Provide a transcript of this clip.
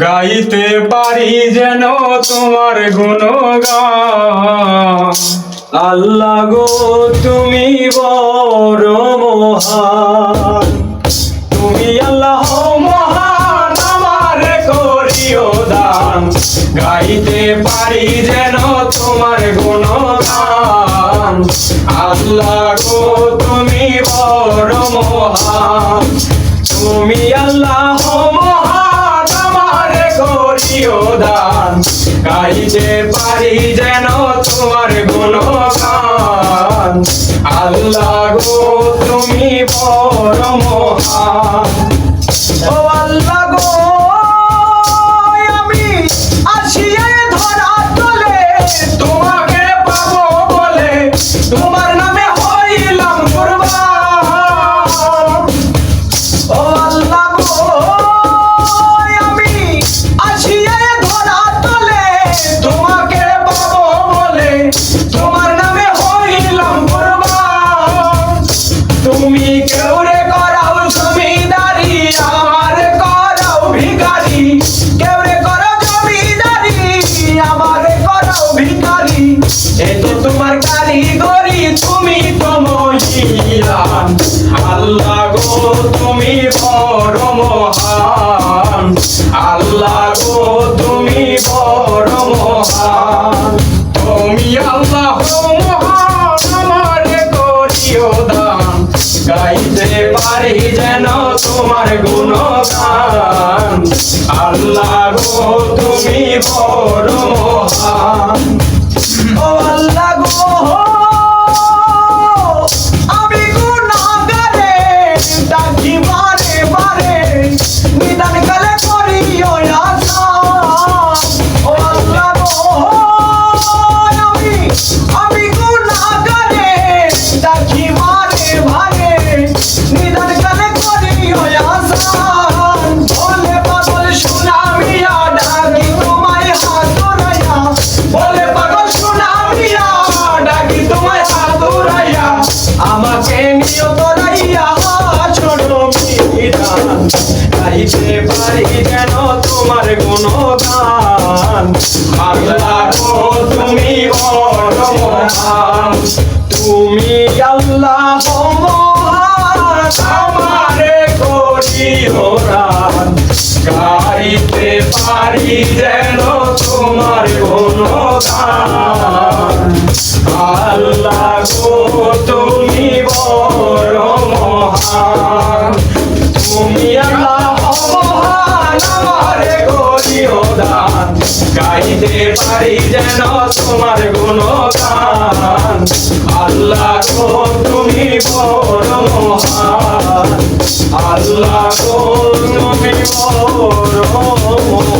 গাইতে পারি যেন তোমার গুণগান। আল্লাহ গো, তুমি বড় মহান। তুমি আল্লাহ মহান, আমার করিও দান। গাইতে পারি যেন তোমার গুণগান। আল্লাহ গো, তুমি বড় মহান। তুমি আল্লাহ মহান। দান গাইতে পারি যেন তোমার গুণগান। তুমি কেউরে করাও জমিদারি, আমার করাও ভিখারি। কেউরে জমিদারি, আমার করাও এ তো তোমার কারিগরি, তুমি তো মহিলান। আল্লাহ গো, তুমি বড় মহান। আল্লাহ পারি যেন তোমার গুণগান। আল্লাহ গো তুমি বড় মহান। ও আল্লাহ গো, আমি গুণাগারে ডাকি বারে বারে। নিদান গাইতে পারি যেন তোমার গুণগান। আল্লাহ গো তুমি বড় তুমি আল্লাহ আমারে করিও রান গাইতে পারি যেন তোমার গুণগান। আল্লাহ গো, তুমি পারি যেন তোমার গুণগান। আল্লাহ গো তুমি বড় মহান। আল্লাহ গো তুমি বড় মহান।